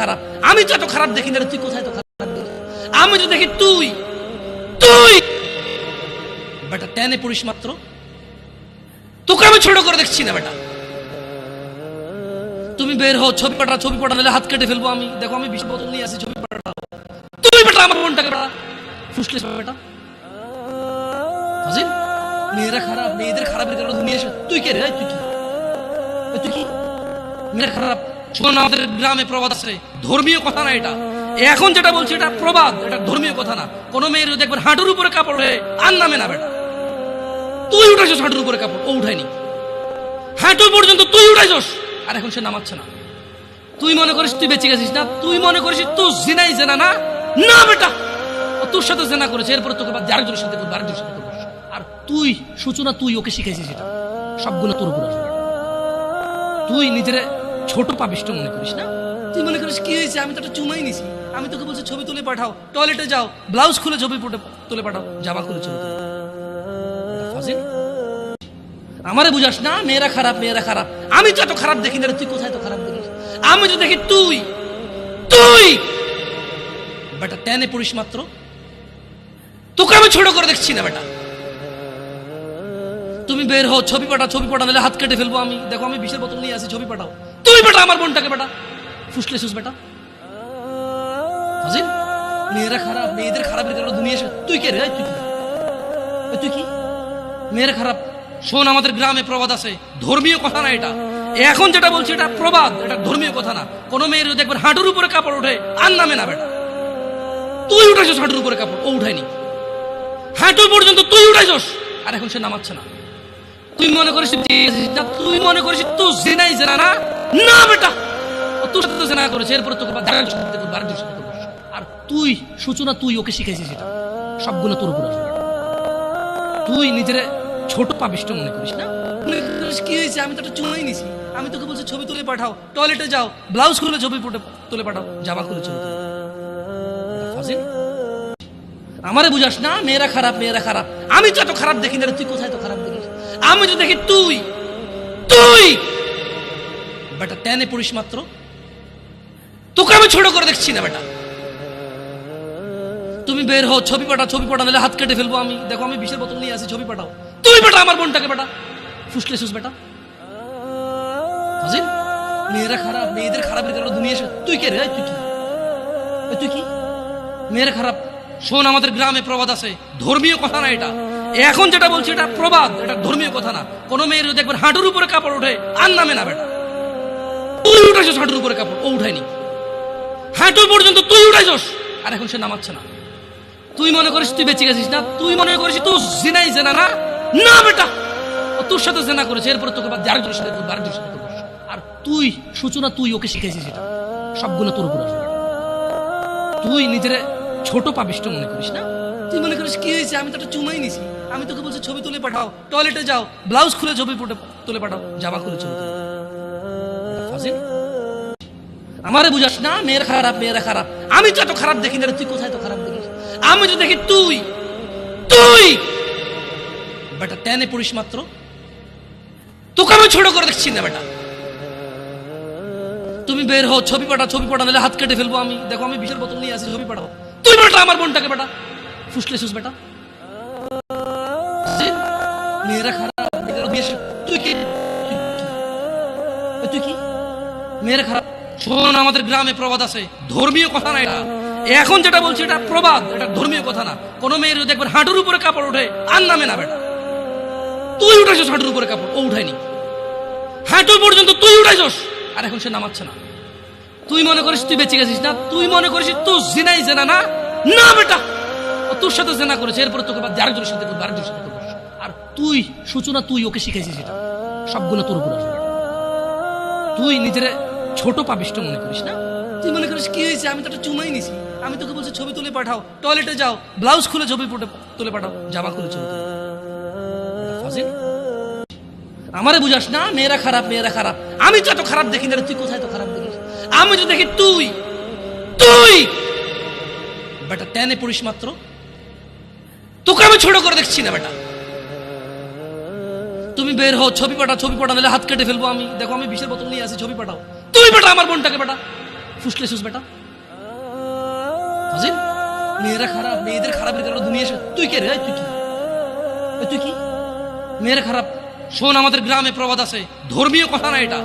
খারাপ। আমি তো এত খারাপ দেখি না তুই কোথায় তো খারাপ আমি তো দেখি তুই তুই! বেটা, টেনে পড়িস মাত্র। তোকে আমি ছোট করে দেখছি না, বেটা। তুমি বের হও, ছবি পাঠা ছবি পাঠা নাহলে হাত কেটে ফেলব আমি। দেখো, আমি বিশ বোতল নিয়ে আসি, ছবি পাঠাও। তুমি বেটা, আমার মনটাকে বেটা ফুসলে বেটা। মেয়েরা খারাপ, মেয়েদের খারাপের কারণে দুনিয়া তুই কে রে? তুই কি? তুই কি? মেয়েরা খারাপ। শোন আমাদের গ্রামে প্রবাদ আছে। ধর্মীয় কথা না এটা। এখন যেটা বলছি এটা প্রবাদ, এটা ধর্মীয় কথা না। কোনো মেয়ের দেখবেন হাঁটুর উপরে কাপড় হয়ে আর নামে না বেটা। তুই উঠাইছিস হাঁটুর উপরে কাপড়, ও উঠায়নি। হাঁটু পর্যন্ত তুই উঠাইছস, আর এখন সে নামাচ্ছে না। তুই মনে করিস তুই বেঁচে গেছিস না? তুই মনে করিস তুই জিনাই জেনা না? না বেটা! তোর সাথে জেনা করেছে, এরপরে তোকে বাদ আরেকজনের সাথে করবে, আরেকজনের সাথে করবে। আর তুই, সূচনা তুই ওকে শিখাইছিস এটা। সবগুলো তোর উপর তুই নিজের ছোট পাবিষ্ট মনে করিস না? তুই মনে করিস কি হয়েছে? আমি তো একটা চুমাই নিছি। আমি তোকে বলছি ছবি তুলে পাঠাও। টয়লেটে যাও। ব্লাউজ খুলে ছবি তুলে পাঠাও। জামা খুলে ছবি আমারে বুঝাস না, মেয়েরা খারাপ মেয়েরা খারাপ। আমি তো এত খারাপ দেখি না তুই কোথায় তো খারাপ দেখিস? আমি তো দেখি তুই তুই! বেটা, টেনে পড়িস মাত্র। তোকে আমি ছোট করে দেখছি না, বেটা। তুমি বের হও, ছবি পাঠা ছবি পাঠা নাহলে হাত কেটে ফেলব আমি। দেখো, আমি বিশের বোতল নিয়ে আসি, ছবি পাঠাও। তুই বেটা, আমার বোনটাকে বেটা। ফুসলে সুস বেটা। হাজির, মেয়েরা খারাপ, মেয়েদের খারাপের কারণে দুনিয়া এসে তুই কে রে? তুই তুই কি? মেয়েরা খারাপ। শোন, আমাদের গ্রামে প্রবাদ আছে। ধর্মীয় কথা না এটা। এখন যেটা বলছি, এটা প্রবাদ। এটা ধর্মীয় কথা না। কোনো মেয়ের দেখবেন হাঁটুর উপরে কাপড় ওঠে, আর নামে না বেটা। তুই উঠাইছস হাঁটুর উপরে কাপড়। ও উঠায়নি। হাঁটু পর্যন্ত তুই উঠাইছস। আর এখন সে নামাচ্ছে না। তুই মনে করিস তুই মনে করিস, তুই জেনাই জেনা না? না বেটা! তোর সাথে জেনা করেছে এরপরে তোকে করবে, আরেকজনের সাথে করবে। আর তুই সূচনা তুই ওকে শিখাইছিস এটা। সবগুলো তোর উপর তুই নিজের ছোট মনে করিস না? কি হয়েছে? আমি তো একটা নিছি। আমি তোকে বলছি ছবি তুলে পাঠাও। টয়লেটে যাও। ব্লাউজ খুলে ছবি তুলে পাঠাও। জামা খুলে ছবি আমারে বুঝাস না মেয়েরা খারাপ মেয়েরা খারাপ। আমি তো এত খারাপ দেখি না তুই কোথায় তো খারাপ দেখিস? আমি তো দেখি তুই তুই বেটা টেনে পড়িস মাত্র তোকে আমি ছোট করে দেখছি না বেটা তুমি বের হও ছবি পাঠা ছবি পাঠা নাহলে হাত কেটে ফেলব আমি দেখো আমি বিশের বোতল নিয়ে আসি ছবি পাঠাও তুমি বেটা আমার বোনটাকে বেটা ফুসলে সুস বেটা মেয়েরা খারাপ মেয়েদের খারাপের কারণে দুনিয়া তুই কে রে তুই কি তুই কি মেয়েরা খারাপ শোন আমাদের গ্রামে প্রবাদ আছে ধর্মীয় কথা না এটা এখন যেটা বলছি এটা প্রবাদ এটা ধর্মীয় কথা না কোনো মেয়ের দেখবেন হাঁটুর উপরে কাপড় ওঠে, আর নামে না, বেটা। তুই উঠাইছস হাঁটুর উপরে কাপড়? ও উঠায়নি। হাঁটু পর্যন্ত তুই উঠাইছস? আর এখন সে নামাচ্ছে না। তুই মনে করিস তুই বেঁচে গেছিস না? তুই মনে করিস তুই জিনাই জেনা না? না, বেটা! তোর সাথে জেনা করেছে, এরপরে তোকে বাদ আরেকজনের সাথে করবে, আরেকজনের সাথে আর তুই, সূচনা, তুই ওকে শিখাইছিস এটা। সবগুলো তোর উপর তুই নিজের ছোট পাবিষ্ট মনে করিস না? তুই মনে করিস, কি হয়েছে? আমি তো একটা চুমাই নিছি। আমি তোকে বলছি, ছবি তুলে পাঠাও। টয়লেটে যাও। ব্লাউজ খুলে ছবি তুলে পাঠাও। জামা খুলে ছবি তুলে আমারে বুঝাস না, মেয়েরা খারাপ মেয়েরা খারাপ। আমি তো এত খারাপ দেখি না তুই কোথায় তো খারাপ দেখিস? আমি তো দেখি তুই তুই! বেটা, টেনে পড়িস মাত্র। তোকে আমি ছোট করে দেখছি না, বেটা। তুমি বের হও, ছবি পাঠা ছবি পাঠা নাহলে হাত কেটে ফেলব আমি। দেখো, আমি বিশের বোতল নিয়ে আসি, ছবি পাঠাও। তুই বেটা আমার বোনটাকে, বেটা। ফুসলে সুস বেটা। মেয়েরা খারাপ তুই কি? তুই কি? খারাপ। আমাদের গ্রামে প্রবাদ আছে। ধর্মীয় কথা না এটা। এখন যেটা বলছি, এটা প্রবাদ। এটা ধর্মীয় কথা না। মেয়ের দেখবেন হাঁটুর উপরে কাপড় ওঠে, আর নামে না বেটা। তুই উঠাইছস হাঁটুর উপরে কাপড়? ও উঠায়নি। হাঁটু পর্যন্ত তুই উঠাইছস। আর এখন সে নামাচ্ছে না। তুই মনে করিস তুই বেঁচে গেছিস না? তুই মনে করিস তুই জিনাই জেনা না? না বেটা। তোর সাথে জেনা করেছে। এরপরে তোকে সাথে করবে সাথে করবে। আর তুই, সূচনা, তুই ওকে শিখাইছিস এটা। সবগুলো তোর উপর তুই নিজের ছোট পাবিষ্ট মনে করিস না? তুই মনে করিস কি হয়েছে? আমি তো একটা চুমাই নিছি। আমি তোকে বলছি, ছবি তুলে পাঠাও। টয়লেটে যাও। ব্লাউজ খুলে ছবি তুলে পাঠাও। জামা খুলে ছবি আমারে বুঝাস না? মেয়েরা খারাপ মেয়েরা খারাপ। আমি তো এত খারাপ দেখি না তুই কোথায় তো খারাপ দেখিস? আমি তো দেখি তুই। তুই! বেটা, টেনে পড়িস মাত্র। তোকে আমি ছোট করে দেখছি না, বেটা। তুমি বের হও, ছবি পাঠাও, ছবি পাঠা নাহলে হাত কেটে ফেলব আমি। দেখো, আমি বিশের বোতল নিয়ে আসি, ছবি পাঠাও। তুই বেটা, আমার বোনটাকে বেটা। ফুসলেছিস বেটা। ফাজিল মেয়েরা খারাপ, মেয়েদের খারাপের কারণে দুনিয়া এসে তুই কে রে? তুই কি? তুই কি? মেয়েরা খারাপ। শোন, আমাদের গ্রামে প্রবাদ আছে। ধর্মীয় কথা না এটা।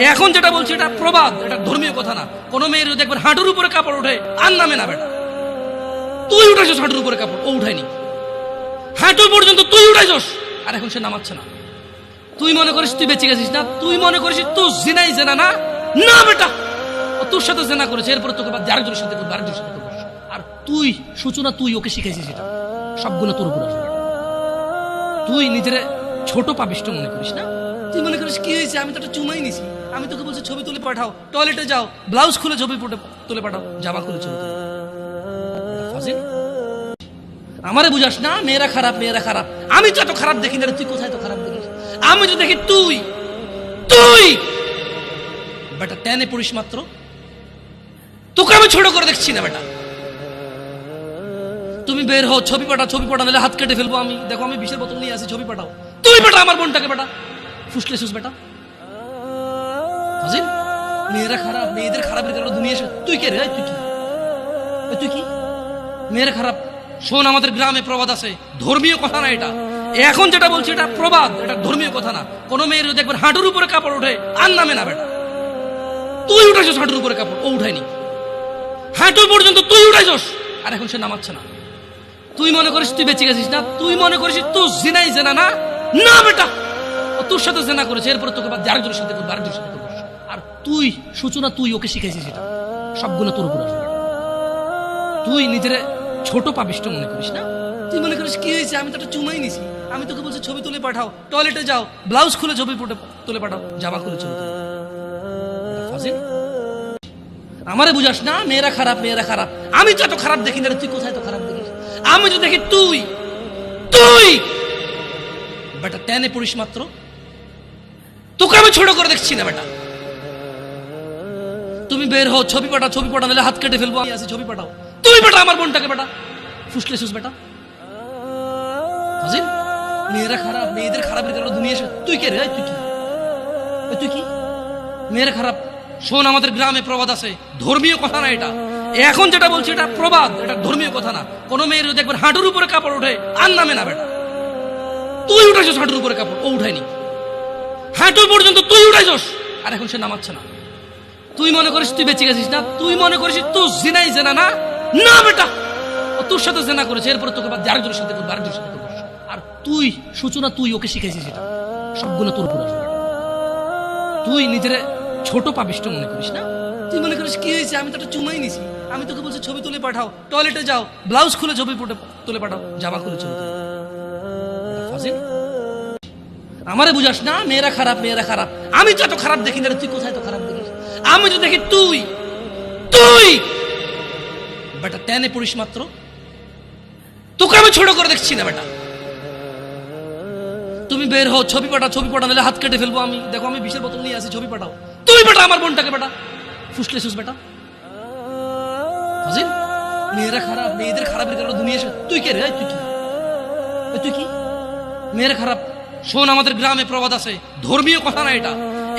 এখন যেটা বলছি, এটা প্রবাদ। এটা ধর্মীয় কথা না। কোন মেয়ের যদি একবার হাঁটুর উপরে কাপড় ওঠে, আর নামে না বেটা। তুই উঠেছিস হাঁটুর উপরে কাপড়। ও উঠায়নি। হাঁটু পর্যন্ত তুই উঠাইছস। আর এখন সে নামাচ্ছে না। তুই মনে করিস তুই বেঁচে গেছিস না? তুই মনে করিস তুই জিনাই জেনা না না বেটা। তোর সাথে জেনা করেছে, এরপরে তোকে দিয়ে আরেকজনের সাথে করবে, আরেকজনের সাথে করবে। আর তুই, সূচনা, তুই ওকে শিখাইছিস এটা সবগুলো তোর উপর তুই নিজের ছোট পাবিষ্ট মনে করিস না? তুই মনে করিস, কি হয়েছে? আমি তো একটা চুমাই নিছি। আমি তোকে বলছি, ছবি তুলে পাঠাও। টয়লেটে যাও। ব্লাউজ খুলে ছবি তুলে পাঠাও। জামা খুলে ছবি আমারে বুঝাস না, মেয়েরা খারাপ মেয়েরা খারাপ। আমি তো এত খারাপ দেখি না তুই কোথায় তো খারাপ দেখিস? আমি তো দেখি তুই তুই বেটা টেনে পড়িস মাত্র। তোকে আমি ছোট করে দেখছি না বেটা। তুমি বের হও, ছবি পাঠাও ছবি পাঠাও, নাহলে হাত কেটে ফেলব আমি। দেখো, আমি বিশের বোতল নিয়ে আসি, ছবি পাঠাও। তুই বেটা আমার বোনটাকে বেটা। ফুসলেছিস বেটা। ফাজিল মেয়েরা খারাপ, মেয়েদের খারাপের কারণে দুনিয়া তুই কে রে? তুই কি? তুই কি? মেয়েরা খারাপ। শোন, আমাদের গ্রামে প্রবাদ আছে। ধর্মীয় কথা না এটা। এখন যেটা বলছি, এটা প্রবাদ। এটা ধর্মীয় কথা না। কোন মেয়ের যদি একবার হাঁটুর উপরে কাপড় ওঠে, আর নামে না বেটা। তুই উঠেছিস হাঁটুর উপরে কাপড়। ও উঠায়নি। হাঁটু পর্যন্ত তুই উঠাইছস। আর এখন সে নামাচ্ছে না। তুই মনে করিস তুই বেঁচে গেছিস না? তুই মনে করিস তুই জিনাই জেনা না? না, বেটা! ও তোর সাথে জেনা করেছে। এরপরে তোকে বাদ আরেকজনের সাথে করবে, আরেকজনের সাথে করবে। আর তুই সূচনা, তুই ওকে শিখাইছিস এটা। সবগুলো তোর উপর তুই নিজের ছোট পাবিষ্ট মনে করিস না? তুই মনে করিস, কি হয়েছে? আমি তো একটা চুমাই নিছি। আমি তোকে বলছি, ছবি তুলে পাঠাও। টয়লেটে যাও। ব্লাউজ খুলে ছবি তুলে পাঠাও। জামা খুলে ছবি তুলে আমারে বুঝাস না, মেয়েরা খারাপ মেয়েরা খারাপ। আমি তো এত খারাপ দেখি না তুই কোথায় তো খারাপ দেখিস? আমি তো দেখি তুই তুই! বেটা টেনে পড়িস মাত্র। তোকে আমি ছোট করে দেখছি না, বেটা। তুমি বের হও, ছবি পাঠাও ছবি পাঠাও, নাহলে হাত কেটে ফেলব, আমি আসি ছবি পাঠাও। তুমি বেটা, আমার বোনটাকে বেটা। ফুসলেছিস বেটা। ফাজিল মেয়েরা খারাপ, মেয়েদের খারাপের কারণে দুনিয়া তুই কে রে? তুই কি? তুই কি? মেয়েরা খারাপ। শোন, আমাদের গ্রামে প্রবাদ আছে। ধর্মীয় কথা না এটা। এখন যেটা বলছি, এটা প্রবাদ, এটা ধর্মীয় কথা না। কোন মেয়ের যদি একবার হাঁটুর উপরে কাপড় ওঠে, আর নামে না বেটা। তুই উঠেছিস হাঁটুর উপরে কাপড়, ও উঠায়নি। হাঁটু পর্যন্ত তুই উঠাইছস, আর এখন সে নামাচ্ছে না। তুই মনে করিস তুই বেঁচে গেছিস না? তুই মনে করিস তুই জিনাই জেনা না? না বেটা! তোর সাথে জেনা করেছে, এরপরে তোকে বাদ আরেকজনের সাথে করবে, আরেকজনের সাথে করবে। আর তুই, সূচনা, তুই ওকে শিখাইছিস এটা। সবগুলো তোর উপর তুই নিজের ছোট পাবিষ্ট মনে করিস না? তুই মনে করিস কি হয়েছে? আমি তো একটা চুমাই নিছি। আমি তোকে বলছি, ছবি তুলে পাঠাও। টয়লেটে যাও। ব্লাউজ খুলে ছবি তুলে পাঠাও। জামা খুলে ছবি আমারে বুঝাস না, মেয়েরা খারাপ মেয়েরা খারাপ। আমি তো এত খারাপ দেখি না তুই কোথায় তো খারাপ দেখিস? আমি তো দেখি তুই তুই! বেটা টেনে পড়িস মাত্র। তোকে আমি ছোট করে দেখছি না, বেটা। তুমি বের হও, ছবি পাঠাও ছবি পাঠাও, নাহলে হাত কেটে ফেলব আমি। দেখো, আমি বিশের বোতল নিয়ে আসি, ছবি পাঠাও। তুই বেটা, আমার বোনটাকে বেটা। ফুসলেছিস বেটা। ফাজিল মেয়েরা খারাপ, মেয়েদের খারাপের কারণে দুনিয়া তুই কে রে? তুই কি? তুই কি? মেয়েরা খারাপ। শোন, আমাদের গ্রামে প্রবাদ আছে। ধর্মীয় কথা না এটা।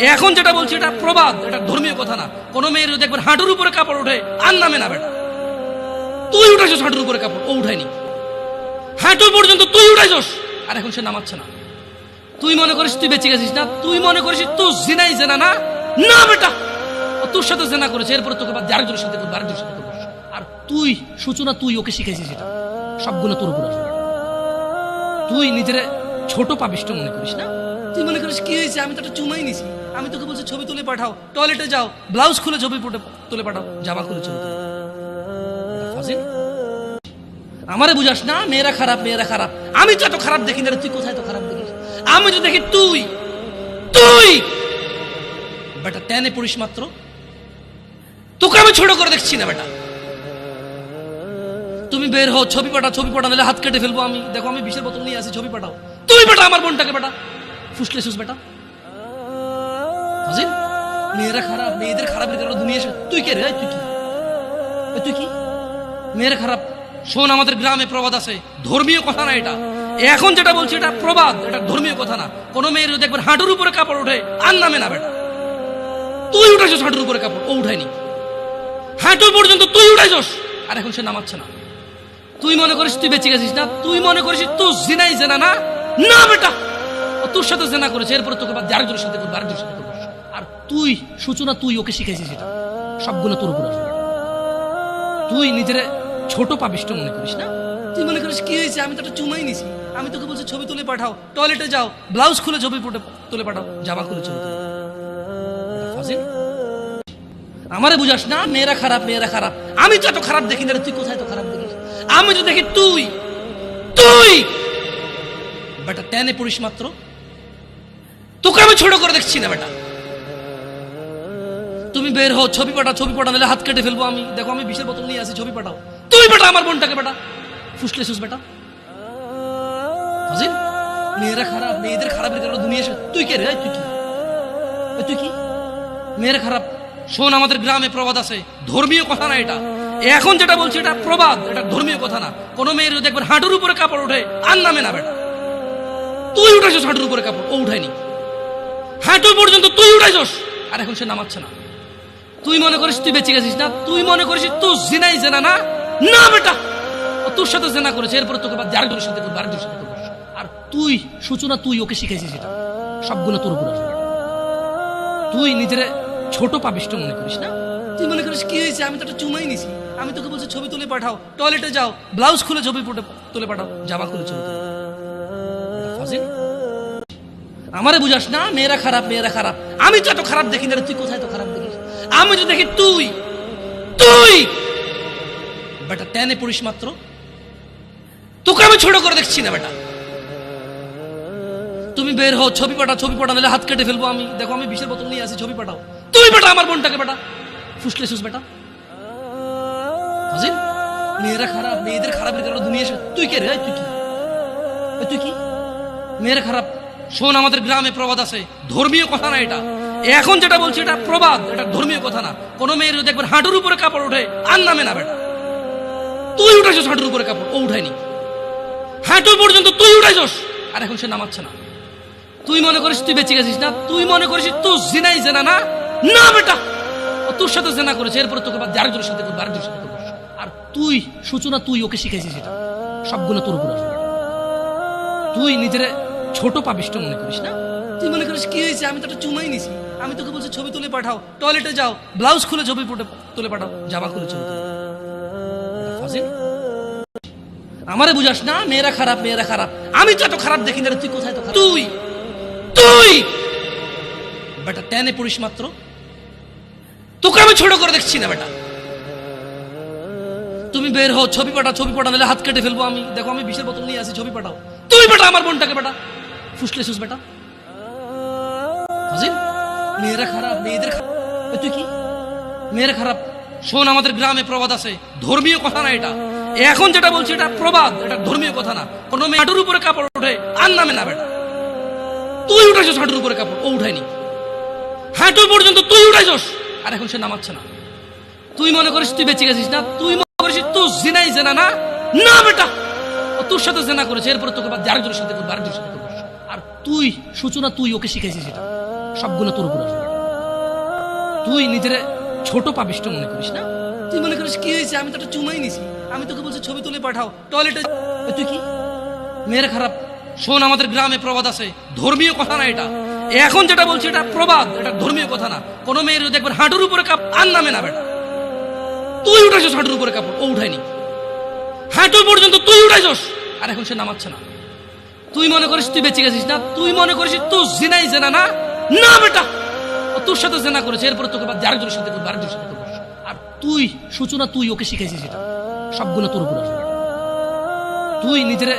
এখন যেটা বলছি, এটা প্রবাদ। এটা ধর্মীয় কথা না। কোন মেয়ের যদি একবার হাঁটুর উপরে কাপড় ওঠে, আর নামে না বেটা। তুই উঠেছিস হাঁটুর উপরে কাপড়। ও উঠায়নি। হাঁটু পর্যন্ত তুই উঠাইছস। আর এখন সে নামাচ্ছে না। তুই মনে করিস তুই বেঁচে গেছিস না? তুই মনে করিস তুই জিনাই জেনা না? না বেটা। তোর সাথে জেনা করেছে, এরপরে তোকে বাদ আরেকজনের সাথে করবে, আরেকজনের সাথে করবে। আর তুই, সূচনা, তুই ওকে শিখাইছিস এটা সবগুলো তোর উপর আসবে। তুই নিজের ছোট পাবিষ্ট মনে করিস না? তুই মনে করিস, কি হয়েছে? আমি তো একটা চুমাই নিছি। আমি তোকে বলছি, ছবি তুলে পাঠাও। টয়লেটে যাও। ব্লাউজ খুলে ছবি তুলে পাঠাও। জামা খুলে ছবি আমারে বুঝাস না, মেয়েরা খারাপ মেয়েরা খারাপ। আমি তো এত খারাপ দেখি না তুই কোথায় তো খারাপ দেখিস? আমি তো দেখি তুই বেটা টেনে পড়িস মাত্র। তোকে আমি ছোট করে দেখছি না বেটা। তুমি বের হও, ছবি পাঠাও ছবি পাঠাও, নাহলে হাত কেটে ফেলব আমি। দেখো, আমি বিশের বোতল নিয়ে আসি, ছবি পাঠাও। তুই বেটা আমার বোনটাকে বেটা। ফুসলেছিস বেটা। মেয়েরা খারাপ, মেয়েদের খারাপের কারণে দুনিয়া তুই কে রে? তুই কি? তুই কি? মেয়েরা খারাপ। শোন, আমাদের গ্রামে প্রবাদ আছে। ধর্মীয় কথা না এটা। এখন যেটা বলছি, এটা প্রবাদ। এটা ধর্মীয় কথা না। কোন মেয়ের যদি একবার হাঁটুর উপরে কাপড় ওঠে, আর নামে না বেটা। তুই উঠেছিস হাঁটুর উপরে কাপড়? ও উঠায়নি। হাঁটু পর্যন্ত তুই উঠাইছস। আর এখন সে নামাচ্ছে না। তুই মনে করিস তুই বেঁচে গেছিস না? তুই মনে করিস তুই জিনাই জেনা না? না, বেটা! তোর সাথে জেনা করেছে, এরপরে তোকে বাদ আরেকজনের সাথে করবে, আরেকজনের সাথে করবে। আর তুই, সূচনা, তুই ওকে শিখাইছিস এটা। সবগুলো তোর উপর তুই নিজের ছোট পাবিষ্ট মনে করিস না? তুই মনে করিস, কি হয়েছে? আমি তো একটা চুমাই নিছি। আমি তোকে বলছি ছবি তুলে পাঠাও। টয়লেটে যাও। ব্লাউজ খুলে ছবি তুলে পাঠাও। জামা খুলে ছবি তুলে এটা আমারে বুঝাস না, মেয়েরা খারাপ মেয়েরা খারাপ। আমি তো এত খারাপ দেখি না তুই কোথায় তো খারাপ দেখিস? আমি তো দেখি তুই তুই! বেটা, টেনে পড়িস মাত্র। তোকে আমি ছোট করে দেখছি না, বেটা। তুমি বের হও, ছবি পাঠাও ছবি পাঠাও, নাহলে হাত কেটে ফেলব আমি। দেখো, আমি বিশের বোতল নিয়ে আসি, ছবি পাঠাও। তুই বেটা আমার বোনটাকে, বেটা। ফুসলে সুস বেটা। মেয়েরা খারাপ, মেয়েদের খারাপের কারণে দুনিয়া তুই কে রে? তুই কি? তুই কি? মেয়েরা খারাপ। শোন, আমাদের গ্রামে প্রবাদ আছে। ধর্মীয় কথা না এটা। এখন যেটা বলছি, এটা প্রবাদ, এটা ধর্মীয় কথা না। কোনো মেয়ের যদি একবার হাঁটুর উপরে কাপড় ওঠে, আর নামে না বেটা। তুই উঠাইছস হাঁটুর উপরে কাপড়, ও উঠায়নি। হাঁটু পর্যন্ত তুই উঠাইছস, আর এখন সে নামাচ্ছে না। তুই মনে করিস তুই বেঁচে গেছিস না? তুই মনে করিস তুই জিনাই জেনা না? না বেটা! ও তোর সাথে জেনা করেছে, এরপরে তোকে বাদ আরেকজনের সাথে করবে, আরেকজনের সাথে করবে। আর তুই, সূচনা, তুই ওকে শিখেছিস এটা। সবগুলো তোর উপর তুই নিজের ছোট পাবিষ্ট মনে করিস না? তুই মনে করিস, কি হয়েছে? আমি তো একটা চুমাই নিছি। আমি তোকে বলছি, ছবি তুলে পাঠাও। টয়লেটে যাও। ব্লাউজ খুলে ছবি তুলে পাঠাও। জামা খুলে ছবি আমারে বুঝাস না, মেয়েরা খারাপ মেয়েরা খারাপ। আমি তো এত খারাপ দেখি না তুই কোথায় তো খারাপ দেখিস? আমি তো দেখি তুই তুই! বেটা, টেনে পড়িস মাত্র। তোকে আমি ছোট করে দেখছি না, বেটা। তুমি বের হও, ছবি পাঠাও ছবি পাঠাও, নাহলে হাত কেটে ফেলব আমি। দেখো, আমি বিশের বোতল নিয়ে আসি, ছবি পাঠাও। তুই বেটা, আমার বোনটাকে বেটা। ফুসলে সুস বেটা। হাজির, মেয়েরা খারাপ, মেয়েদের খারাপের কারণে দুনিয়া এসে তুই কে রে? তুই কি? তুই কি? মেয়েরা খারাপ। শোন, আমাদের গ্রামে প্রবাদ আছে। ধর্মীয় কথা না এটা। এখন যেটা বলছি, এটা প্রবাদ, এটা ধর্মীয় কথা না। কোনো মেয়ের যদি একবার হাঁটুর উপরে কাপড় ওঠে, আর নামে না বেটা। তুই উঠাইছস হাঁটুর উপরে কাপড়, ও উঠায়নি। হাঁটু পর্যন্ত তুই উঠাইছস। আর এখন সে নামাচ্ছে না। তুই মনে করিস তুই বেঁচে গেছিস না? তুই মনে করিস তুই জিনাই জেনা না? না বেটা। তোর সাথে জেনা করেছে, এরপরে তোকে বাদ আরেকজনের সাথে করবে, আরেকজনের সাথে করবে। আর তুই, সূচনা, তুই ওকে শিখাইছিস এটা। সবগুলো তোর উপর তুই নিজের ছোট পাবিষ্ট মনে করিস না? তুই মনে করিস, কি হয়েছে? আমি তো একটা চুমাই নিছি। আমি তোকে বলছি, ছবি তুলে পাঠাও। টয়লেটে যাও। ব্লাউজ খুলে ছবি তুলে পাঠাও। জামা খুলে ছবি আমারে বুঝাস না, মেয়েরা খারাপ মেয়েরা খারাপ। আমি তো এত খারাপ দেখি না তুই কোথায় তো তুই তুই! বেটা, টেনে পড়িস মাত্র। তোকে আমি ছোট করে দেখছি না, বেটা। তুমি বের হও, ছবি পাঠাও ছবি পাঠাও হাত কেটে ফেলব আমি। দেখো, আমি বিশের বোতল নিয়ে আসি, ছবি পাঠাও। তুই বেটা আমার বোনটাকে বেটা। ফুসলে সুস বেটা। মেয়েরা খারাপ, মেয়েদের তুই কি? মেয়েরা খারাপ। শোন, আমাদের গ্রামে প্রবাদ আছে। ধর্মীয় কথা না এটা। এখন যেটা বলছি, এটা প্রবাদ, এটা ধর্মীয় কথা না। কোনো মেয়ে হাঁটুর উপরে কাপড় ওঠে, আর নামে না, বেটা। তুই উঠাইছস হাঁটুর উপরে কাপড়, ও উঠায়নি। হাঁটু পর্যন্ত তুই উঠাইছস। আর এখন সে নামাচ্ছে না। তুই মনে করিস, তুই বেঁচে গেছিস না? তুই মনে করিস তুই জিনাই জেনা না? না, বেটা! ও তোর সাথে জেনা করেছে, এরপরে তোকে বাদ আরেকজনের সাথে করবে, আরেকজনের সাথে করবে। আর তুই, সূচনা, তুই ওকে শিখাইছিস এটা। সবগুলো তোর উপর তুই নিজের ছোট পাবিষ্ট মনে করিস না? তুই মনে করিস, কি হয়েছে? আমি তো একটা চুমাই নিছি। আমি তোকে বলছি, ছবি তুলে পাঠাও। টয়লেটে তুই কি? মেয়ের খারাপ। শোন, আমাদের গ্রামে প্রবাদ আছে। ধর্মীয় কথা না এটা। এখন যেটা বলছি, এটা প্রবাদ, এটা ধর্মীয় কথা না। কোনো মেয়ের যদি একবার হাঁটুর উপরে কাপ, আর নামে না বেটা তুই উঠাইছস হাঁটুর উপরে কাপড় ও উঠায়নি। হাঁটু পর্যন্ত তুই উঠাইছস, আর এখন সে নামাচ্ছে না। তুই মনে করিস তুই বেঁচে গেছিস না? তুই মনে করিস তুই জেনাই জেনা না? না বেটা! তোর সাথে জেনা করেছে, এরপরে তোকে বাদ আরেকজনের সাথে করবে, আরেকজনের সাথে করবে। আর তুই, সূচনা, তুই ওকে শিখাইছিস এটা। সবগুলো তোর উপর তুই নিজের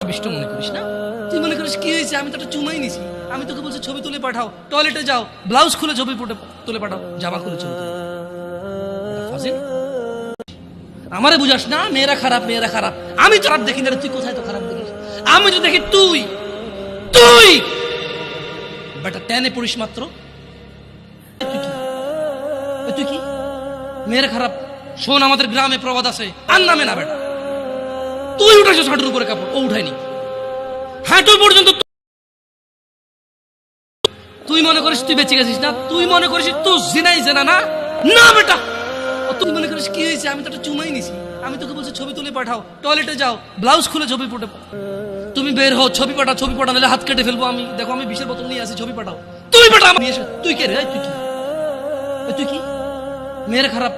পাবিষ্ট মনে করিস না? তুই মনে করিস কি হয়েছে? আমি তো একটা চুমাই নিছি। আমি তোকে বলছি, ছবি তুলে পাঠাও। টয়লেটে যাও। ব্লাউজ খুলে ছবি তুলে পাঠাও। জামা খুলে ছবি আমারে বুঝাস না? মেয়েরা খারাপ মেয়েরা খারাপ। আমি তো খারাপ দেখি না তুই কোথায় তো খারাপ দেখিস? আমি তো দেখি তুই। তুই! বেটা টেনে পড়িস মাত্র। তুই কি? মেয়েরা খারাপ। শোন, আমাদের গ্রামে প্রবাদ আছে। আর নামে না, বেটা। তুই উঠাইছস হাঁটুর উপরে কাপড়। ও উঠায়নি। হাঁটু পর্যন্ত তুই মনে করিস তুই বেঁচে গেছিস না? তুই মনে করিস তুই জিনাই জেনা না? না বেটা! তুই মনে করিস কি হয়েছে? আমি তো একটা চুমাই নিছি। আমি তোকে বলছি ছবি তুলে পাঠাও। টয়লেটে যাও। ব্লাউজ খুলে ছবি পটে তুমি বের হও, ছবি পাঠাও ছবি পাঠাও নাহলে হাত কেটে ফেলব আমি। দেখো, আমি বিশের বোতল নিয়ে আসি, ছবি পাঠাও। তুই পাঠাও আমি এসে। তুই কে রে? তুই কি? তুই কি? মেয়ের খারাপ।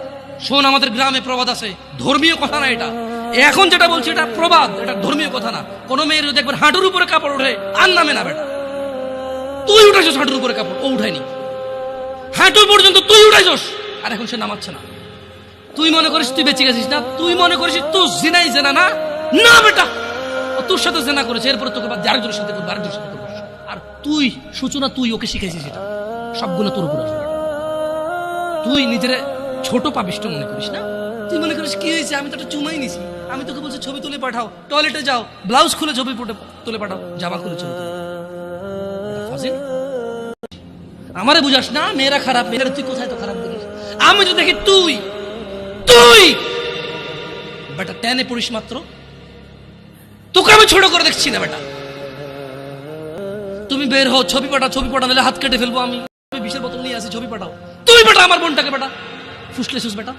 শোন, আমাদের গ্রামে প্রবাদ আছে। ধর্মীয় কথা না এটা। এখন যেটা বলছি, এটা প্রবাদ, এটা ধর্মীয় কথা না। কোনো মেয়ের যদি একবার হাঁটুর উপরে কাপড় ওঠে, আর নামে না বেটা। তুই উঠাইছিস হাঁটুর উপরে কাপড়, ও উঠায়নি। হাঁটু পর্যন্ত তুই উঠাইছস, আর এখন সে নামাচ্ছে না। তুই মনে করিস তুই বেঁচে গেছিস না? তুই মনে করিস তুই জিনাই জেনা না? না বেটা! তোর সাথে জেনা করেছে, এরপরে তোকে বাদ আরেকজনের সাথে করবে, আরেকজনের সাথে করবে। আর তুই, সূচনা, তুই ওকে শিখাইছিস এটা। সবগুলো তোর উপর তুই নিজের ছোট পাবিষ্ট মনে করিস না? তুই মনে করিস কি হয়েছে? আমি তো একটা চুমাই নিছি। আমি তোকে বলছি, ছবি তুলে পাঠাও। টয়লেটে যাও। ব্লাউজ খুলে ছবি তুলে পাঠাও। জামা খুলে ছবি আমারে বুঝাস না, মেয়েরা খারাপ, মেয়েরা তুই কোথায় তো খারাপ দেখিস? আমি তো দেখি তুই তুই! বেটা, টেনে পড়িস মাত্র। তোকে আমি ছোট করে দেখছি না, বেটা। তুমি বের হও, ছবি পাঠাও ছবি পাঠাও, নাহলে হাত কেটে ফেলব আমি। আমি বিশের বোতল নিয়ে আসি, ছবি পাঠাও। তুই বেটা, আমার বোনটাকে বেটা। ফুসলে সুস বেটা।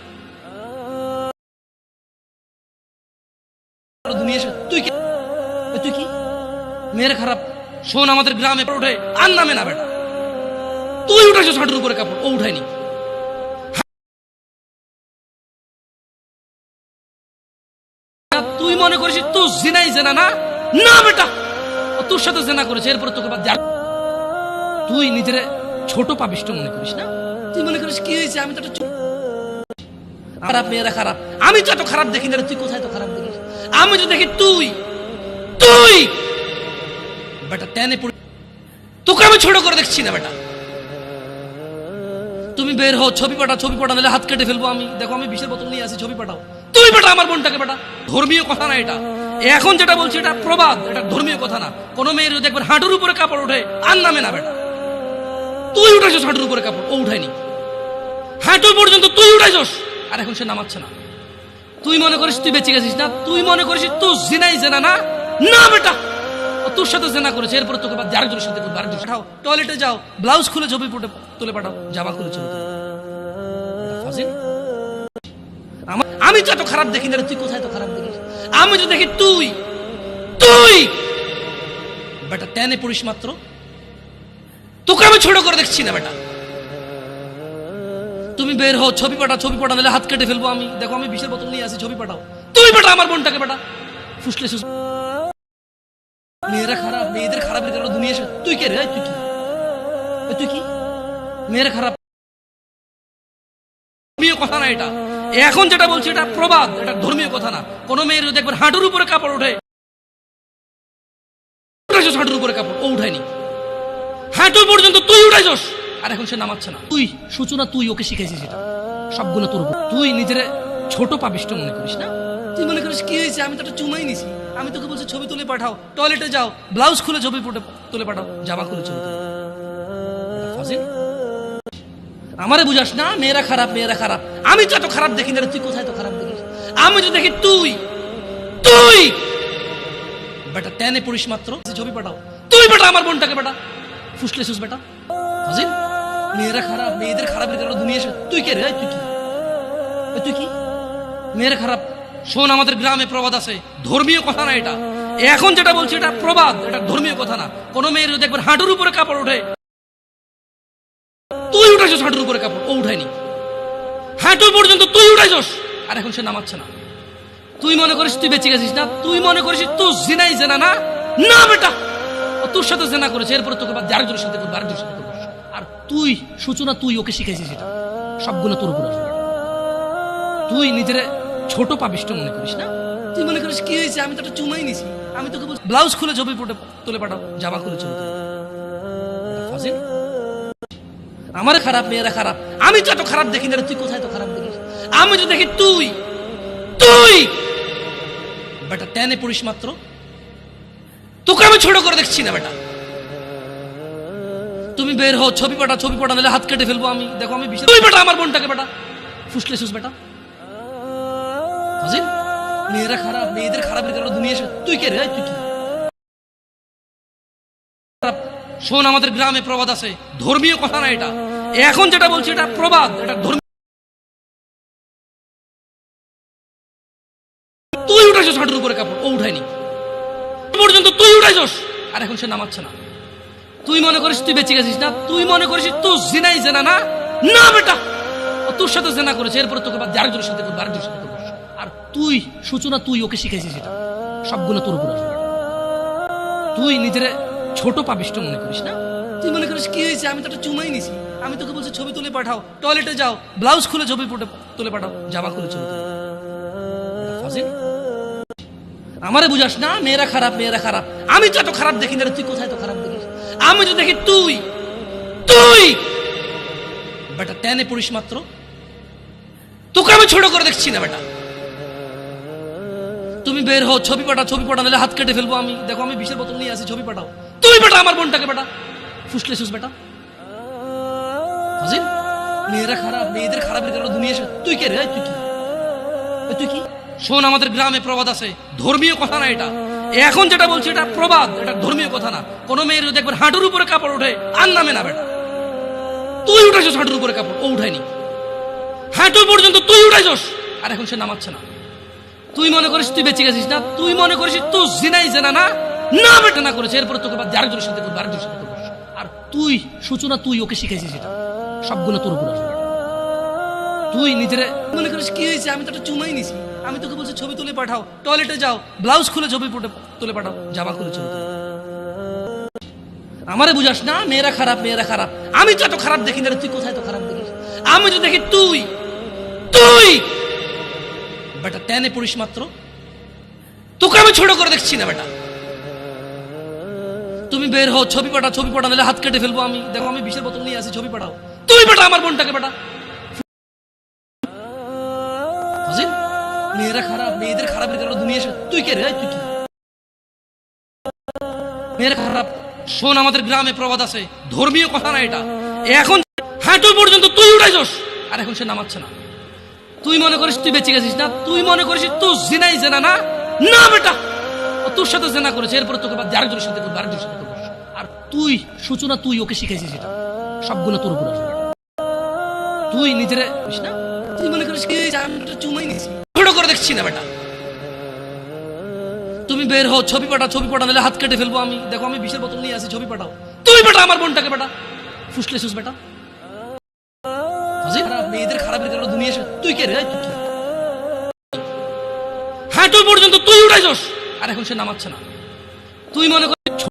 তুই কি? ওঠে আর না তুই উঠায়নি। তুই মনে করিস তুই জিনাই জেনা না? না বেটা তোর সাথে জেনা করেছে এরপরে তোকে বাদ তুই নিজের ছোট পাবিষ্ট মনে করিস না? তুই মনে করিস কি হয়েছে? আমি তো খারাপ মেয়েরা খারাপ। আমি তো এত খারাপ দেখি না রে, তুই কোথায় তো খারাপ আমি তো দেখি তুই তুই। বেটা পড়ে তোকে আমি ছোট করে দেখছি না, বেটা। তুমি বের হও, ছবি পাঠাও ছবি পাঠাও, নাহলে হাত কেটে ফেলব আমি। দেখো, আমি বিশের বোতল নিয়ে আসি, ছবি পাঠাও। তুই বেটা আমার বোনটাকে, বেটা। ধর্মীয় কথা না এটা। এখন যেটা বলছি, এটা প্রবাদ, এটা ধর্মীয় কথা না। কোনো মেয়ের যদি একবার হাঁটুর উপরে কাপড় ওঠে, আর নামে না, বেটা। তুই উঠাইছস হাঁটুর উপরে কাপড়, ও উঠায়নি। হাঁটু পর্যন্ত তুই উঠাইছস। আর এখন সে নামাচ্ছে না। তুই মনে করিস তুই বেঁচে গেছিস না? তুই মনে করিস তুই জিনাই জেনা না? না, বেটা! তোর সাথে জেনা করেছে, এরপরে তোকে বাদ আরেকজনের সাথে করবে আরেকজন পাঠাও, টয়লেটে যাও, ব্লাউজ খুলে ছবি ফুটে তুলে পাঠাও, জামা খুলে ছবি আমি তো এত খারাপ দেখি না তুই কোথায় তো খারাপ দেখিস? আমি তো দেখি তুই তুই! বেটা, টেনে পড়িস মাত্র। তোকে আমি ছোট করে দেখছি না, বেটা। তুমি বের হও, ছবি পাঠাও ছবি পাঠাও, নাহলে হাত কেটে ফেলব আমি। দেখো, আমি বিশের বোতল নিয়ে আসি, ছবি পাঠাও। তুমি বেটা আমার বোনটাকে বেটা। ফুসলে মেয়েরা খারাপ, মেয়েদের খারাপের কারণে দুনিয়া তুই কে রে? তুই কি? তুই কি? মেয়েরা খারাপ। ধর্মীয় কথা না এটা। এখন যেটা বলছি এটা প্রবাদ, এটা ধর্মীয় কথা না। কোনো মেয়ের যদি একবার হাঁটুর উপরে কাপড় ওঠে হাঁটুর উপরে কাপড়, ও উঠায়নি। হাঁটু পর্যন্ত তুই উঠাইছস। আর এখন সে নামাচ্ছে না। তুই, সূচনা, তুই ওকে শিখাইছিস এটা। সবগুলো তোর তুই নিজের ছোট পাবিষ্ট মনে করিস না? তুই মনে করিস কি হয়েছে? আমি তো একটা চুমাই নিছি। আমি তোকে বলছি, ছবি তুলে পাঠাও। টয়লেটে যাও। ব্লাউজ খুলে ছবি তুলে পাঠাও। জামা খুলে ছবি? আমারে বুঝাস না, মেয়েরা খারাপ মেয়েরা খারাপ। আমি তো এত খারাপ দেখি না তুই কোথায় তো খারাপ দেখিস? আমি তো দেখি তুই তুই! বেটা, টেনে পড়িস মাত্র। ছবি পাঠাও। তুই বেটা, আমার বোনটাকে বেটা। ফুসলে সুস বেটা। হাজির মেয়েরা খারাপ, মেয়েদের খারাপের কারণে দুনিয়া তুই কে রে? তুই কি? তুই কি? মেয়েরা খারাপ। শোন, আমাদের গ্রামে প্রবাদ আছে। ধর্মীয় কথা না এটা। এখন যেটা বলছি, এটা প্রবাদ। এটা ধর্মীয় কথা না। কোনো মেয়ের যদি একবার হাঁটুর উপরে কাপড় ওঠে তুই উঠাইছস হাঁটুর উপরে কাপড়, ও উঠায়নি। হাঁটু পর্যন্ত তুই উঠাইছস। আর এখন সে নামাচ্ছে না। তুই মনে করিস, তুই বেঁচে গেছিস না? তুই মনে করিস, তুই জিনাই জেনা না? না বেটা। তোর সাথে জেনা করেছে। এরপরে তোকে বাদ আরেকজনের সাথে করবে, আরেকজনের সাথে তুই, সূচনা তুই, ওকে শিখেছিস সবগুলো তোর উপর তুই নিজের ছোট পাবিষ্ট মনে করিস না? তুই মনে করিস, কি হয়েছে? আমি তো একটা চুমাই নিছি। আমি তোকে বলছি, ব্লাউজ খুলে ছবি ফুটে তুলে পাঠাও, জামা খুলে ছবি? আমার খারাপ, মেয়েরা খারাপ। আমি তো এত খারাপ দেখি না তুই কোথায় তো খারাপ দেখিস? আমি তো দেখি তুই তুই! বেটা, টেনে পড়িস মাত্র। তোকে আমি ছোট করে দেখছি না, বেটা। তুমি বের হও, ছবি পাঠাও ছবি পাঠাও নাহলে হাত কেটে ফেলব আমি। দেখো, আমি তুই বেটা আমার বোনটাকে বেটা। ফুসলে সুস বেটা। মেয়েরা খারাপ, মেয়েদের খারাপের কারণে দুনিয়া এসে- তুই কে রে? তুই শোন, আমাদের গ্রামে প্রবাদ আছে। ধর্মীয় কথা না এটা। এখন যেটা বলছি, এটা প্রবাদ। এটা ধর্মীয় তুই উঠাইছস হাঁটুর উপরে কাপড়। ও উঠায়নি। পর্যন্ত তুই উঠাইছস। আর এখন সে নামাচ্ছে না। তুই মনে করিস তুই বেঁচে গেছিস না? তুই মনে করিস তুই জিনাই জেনা না? না বেটা! তোর সাথে জেনা করেছে, এরপরে তোকে বাদ আরেকজনের সাথে করবে, আরেকজনের সাথে করবে। আর তুই সূচনা, তুই ওকে শিখাইছিস এটা। সবগুলো তোর উপর তুই নিজের ছোট পাবিষ্ট মনে করিস না? তুই মনে করিস কি হয়েছে? আমি তো একটা চুমাই নিছি। আমি তোকে বলছি, ছবি তুলে পাঠাও, টয়লেটে যাও, ব্লাউজ খুলে ছবি তুলে পাঠাও, জামা খুলে ছবি আমারে বুঝাস না, মেয়েরা খারাপ মেয়েরা খারাপ। আমি তো এত খারাপ দেখি না তুই কোথায় তো খারাপ দেখিস? আমি তো দেখি তুই তুই। বেটা টেনে পড়িস মাত্র। তোকে আমি ছোট করে দেখছি না, বেটা। তুমি বের হও, ছবি পাঠাও ছবি পাঠাও, নাহলে হাত কেটে ফেলব আমি। দেখো, আমি বিশের বোতল নিয়ে আসি, ছবি পাঠাও। তুই, বেটা, আমার বোনটাকে, বেটা। ফুসলে সুস বেটা। মেয়েরা খারাপ, মেয়েদের খারাপের কারণে দুনিয়া তুই কে রে? তুই কি? তুই কি? শোন, আমাদের গ্রামে প্রবাদ আছে। ধর্মীয় কথা না এটা। এখন যেটা বলছি, এটা প্রবাদ, এটা ধর্মীয় কথা না। কোন মেয়ের যদি একবার হাঁটুর উপরে কাপড় ওঠে, আর নামে না বেটা। তুই উঠাইছস হাঁটুর উপরে কাপড়, ও উঠায়নি। হাঁটু পর্যন্ত তুই উঠাইছস, আর এখন সে নামাচ্ছে না। তুই মনে করিস তুই বেঁচে গেছিস না, তুই মনে করিস তুই জিনাই জেনা না না বেটা না করেছে, এরপরে তোকে বাদ আরেকজনের সাথে করবে, আরেকজনের সাথে করবে। আর তুই, সূচনা, তুই ওকে শিখাইছিস এটা। সবগুলো তোর উপর তুই নিজের মনে করিস, কি হয়েছে? আমি তো একটা চুমাই নিছি। আমি তোকে বলছি ছবি তুলে পাঠাও টয়লেটে যাও ব্লাউজ খুলে ছবি তুলে পাঠাও, জামা খুলে ছবি আমারে বুঝাস না, মেয়েরা খারাপ মেয়েরা খারাপ। আমি তো এত খারাপ দেখি না তুই কোথায় তো খারাপ দেখিস? আমি তো দেখি তুই তুই! বেটা, টেনে পড়িস মাত্র। তোকে আমি ছোট করে দেখছি না, বেটা। তুমি বের হও, ছবি পাঠাও ছবি পাঠাও, নাহলে হাত কেটে ফেলব আমি। দেখো, আমি বিশের বোতল নিয়ে আসি, ছবি পাঠাও। তুই বেটা আমার বোনটাকে, বেটা। মেয়েরা খারাপ, মেয়েদের খারাপের কারণে দুনিয়া তুই কে রে? তুই কি? মেয়েরা খারাপ। শোন, আমাদের গ্রামে প্রবাদ আছে। ধর্মীয় কথা না এটা। এখন হাঁটু পর্যন্ত তুই উঠাইছস, আর এখন সে নামাচ্ছে না। তুই মনে করিস তুই বেঁচে গেছিস না? তুই মনে করিস তুই জিনাই জেনা না? না, বেটা! তোর সাথে জেনা করেছে, এরপরে তোকে বাদ আরেকজনের সাথে করবে, আরেকজনের সাথে করবে। আর তুই, সূচনা তুই, ওকে শিখাইছিস এটা। সবগুলো তোর উপর তুই নিজের না? তুই মনে করিস কি চুমাই নিছি ছোট করে দেখছি না বেটা। তুমি বের হও, ছবি পাঠাও ছবি পাঠাও, নাহলে হাত কেটে ফেলব আমি। দেখো, আমি বিশের বোতল নিয়ে আসি, ছবি পাঠাও। তুই বেটা আমার বোনটাকে বেটা। ফুসলে সুস বেটা। মেয়েদের খারাপের কারণে তুই কে রে? এই তুই পর্যন্ত তুই উঠাইছস। আর এখন সে নামাচ্ছে না। তুই মনে